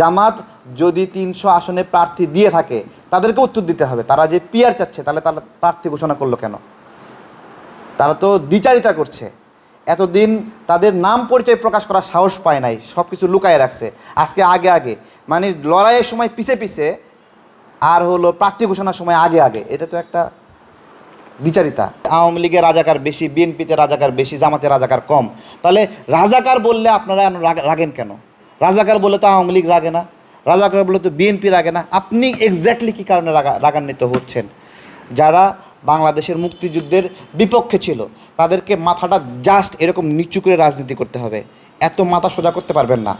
জামাত যদি তিনশো আসনে প্রার্থী দিয়ে থাকে, তাদেরকে উত্তর দিতে হবে। তারা যে পিয়ার চাচ্ছে, তাহলে তারা প্রার্থী ঘোষণা করল কেন? তারা তো দ্বিচারিতা করছে। এতদিন তাদের নাম পরিচয় প্রকাশ করার সাহস পায় নাই সব কিছু লুকায় রাখছে। আজকে আগে আগে মানে লড়াইয়ের সময় পিছে পিছে, আর হলো প্রার্থী ঘোষণার সময় আগে আগে। এটা তো একটা বিচারিতা আওয়ামী লীগের রাজাকার বেশি, বিএনপিতে রাজাকার বেশি জামাতে রাজাকার কম। তাহলে রাজাকার বললে আপনারা রাগেন কেন? রাজাকার বলে তো আওয়ামী লীগ রাগে না, রাজাকার বলে তো বিএনপি রাগে না। আপনি এক্স্যাক্টলি কী কারণে রাগা, রাগান্বিত হচ্ছেন? যারা বাংলাদেশের মুক্তিযুদ্ধের বিপক্ষে ছিল, তাদেরকে মাথাটা জাস্ট এরকম নিচু করে রাজনীতি করতে হবে। এত মাথা সোজা করতে পারবেন না।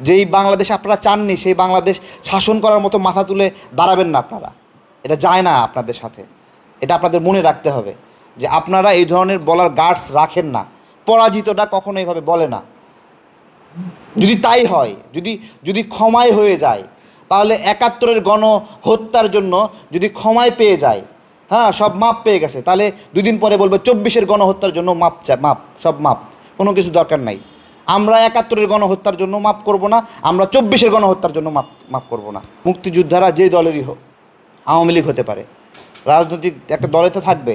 যেই বাংলাদেশ আপনারা চাননি, সেই বাংলাদেশ শাসন করার মতো মাথা তুলে দাঁড়াবেন না আপনারা। এটা যায় না আপনাদের সাথে। এটা আপনাদের মনে রাখতে হবে যে আপনারা এই ধরনের বলার গার্ডস রাখেন না। পরাজিতটা কখনো এইভাবে বলে না। যদি তাই হয়, যদি যদি ক্ষমায় হয়ে যায়, তাহলে একাত্তরের গণ হত্যার জন্য যদি ক্ষমায় পেয়ে যায় হ্যাঁ সব মাপ পেয়ে গেছে, তাহলে দুদিন পরে বলবে চব্বিশের গণহত্যার জন্য মাপ চায় মাপ, সব মাপ, কোনো কিছু দরকার নাই। আমরা একাত্তরের গণহত্যার জন্য মাপ করব না, আমরা চব্বিশের গণহত্যার জন্য মাপ মাপ করব না। মুক্তিযোদ্ধারা যে দলেরই হোক, আওয়ামী লীগ হতে পারে, রাজনৈতিক একটা দলে তো থাকবে,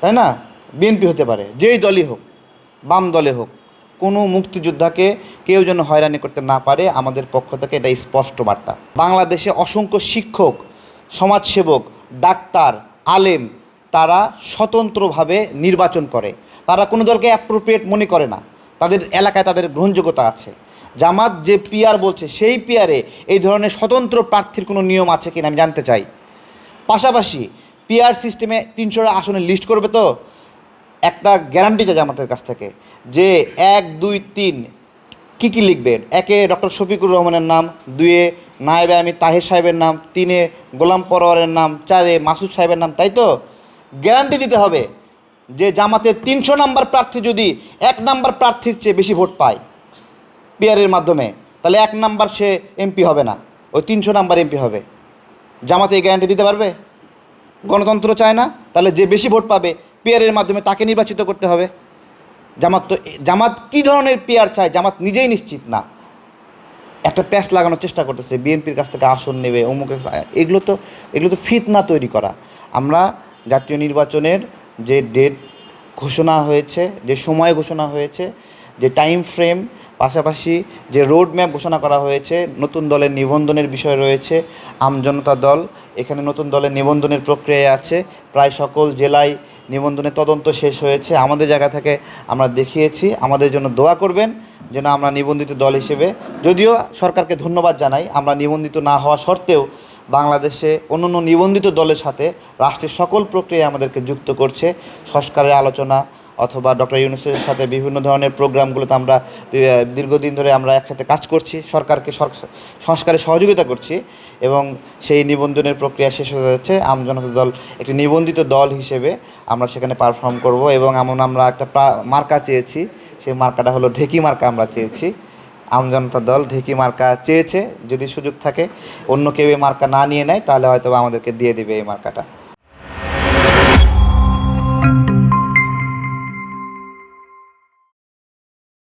তাই না? বিএনপি হতে পারে, যেই দলই হোক, বাম দলে হোক কোনো মুক্তিযোদ্ধাকে কেউ যেন হয়রানি করতে না পারে, আমাদের পক্ষ থেকে এটা স্পষ্ট বার্তা। বাংলাদেশে অসংখ্য শিক্ষক, সমাজসেবক, ডাক্তার, আলেম, তারা স্বতন্ত্রভাবে নির্বাচন করে। তারা কোনো দলকে অ্যাপ্রোপ্রিয়েট মনে করে না। তাদের এলাকায় তাদের গ্রহণযোগ্যতা আছে। জামাত যে পিয়ার বলছে, সেই পিয়ারে এই ধরনের স্বতন্ত্র প্রার্থীর কোনো নিয়ম আছে কিনা আমি জানতে চাই। পাশাপাশি পিয়ার সিস্টেমে তিনশো আসনের লিস্ট করবে তো? একটা গ্যারান্টি চাই আমাদের কাছ থেকে যে এক, দুই, তিন কী কী লিখবেন? একে ডক্টর শফিকুর রহমানের নাম, দুয়ে নায়েবে আমি তাহের সাহেবের নাম, তিনে গোলাম পরোয়ারের নাম, চারে মাসুদ সাহেবের নাম, তাই তো? গ্যারান্টি দিতে হবে যে জামাতের তিনশো নাম্বার প্রার্থী যদি এক নাম্বার প্রার্থীর চেয়ে বেশি ভোট পায় পিআরের মাধ্যমে, তাহলে এক নাম্বার সে এমপি হবে না, ওই তিনশো নাম্বার এমপি হবে। জামাতে এই গ্যারান্টি দিতে পারবে? গণতন্ত্র চায় না, তাহলে যে বেশি ভোট পাবে পিয়ারের মাধ্যমে তাকে নির্বাচিত করতে হবে। জামাত তো, জামাত কী ধরনের পেয়ার চায় জামাত নিজেই নিশ্চিত না। একটা প্যাস লাগানোর চেষ্টা করতেছে, বিএনপির কাছ থেকে আসন নেবে অমুক এগুলো তো এগুলো তো ফিতনা তৈরি করা। আমরা জাতীয় নির্বাচনের যে ডেট ঘোষণা হয়েছে, যে সময় ঘোষণা হয়েছে, যে টাইম ফ্রেম পাশাপাশি যে রোড ম্যাপ ঘোষণা করা হয়েছে, নতুন দলের নিবন্ধনের বিষয় রয়েছে আমজনতা দল, এখানে নতুন দলের নিবন্ধনের প্রক্রিয়ায় আছে, প্রায় সকল জেলায় নিবন্ধনের তদন্ত শেষ হয়েছে। আমাদের জায়গা থেকে আমরা দেখিয়েছি। আমাদের জন্য দোয়া করবেন যেন আমরা নিবন্ধিত দল হিসেবে। যদিও সরকারকে ধন্যবাদ জানাই, আমরা নিবন্ধিত না হওয়া সত্ত্বেও বাংলাদেশে অন্য নিবন্ধিত দলের সাথে রাষ্ট্রের সকল প্রক্রিয়া আমাদেরকে যুক্ত করছে। সংস্কারের আলোচনা অথবা ডক্টর ইউনুসের সাথে বিভিন্ন ধরনের প্রোগ্রামগুলোতে আমরা দীর্ঘদিন ধরে আমরা একসাথে কাজ করছি, সরকারকে সংস্কারে সহযোগিতা করছি এবং সেই নিবন্ধনের প্রক্রিয়া শেষ হয়ে যাচ্ছে। আমজনতা দল একটি নিবন্ধিত দল হিসেবে আমরা সেখানে পারফর্ম করব এবং এমন আমরা একটা মার্কা চেয়েছি, সেই মার্কাটা হলো ঢেকি মার্কা আমরা চেয়েছি। আমজনতা দল ঢেকি মার্কা চেয়েছে, যদি সুযোগ থাকে, অন্য কেউ এই মার্কা না নিয়ে নেয়, তাহলে হয়তো আমাদেরকে দিয়ে দিবে এই মার্কাটা।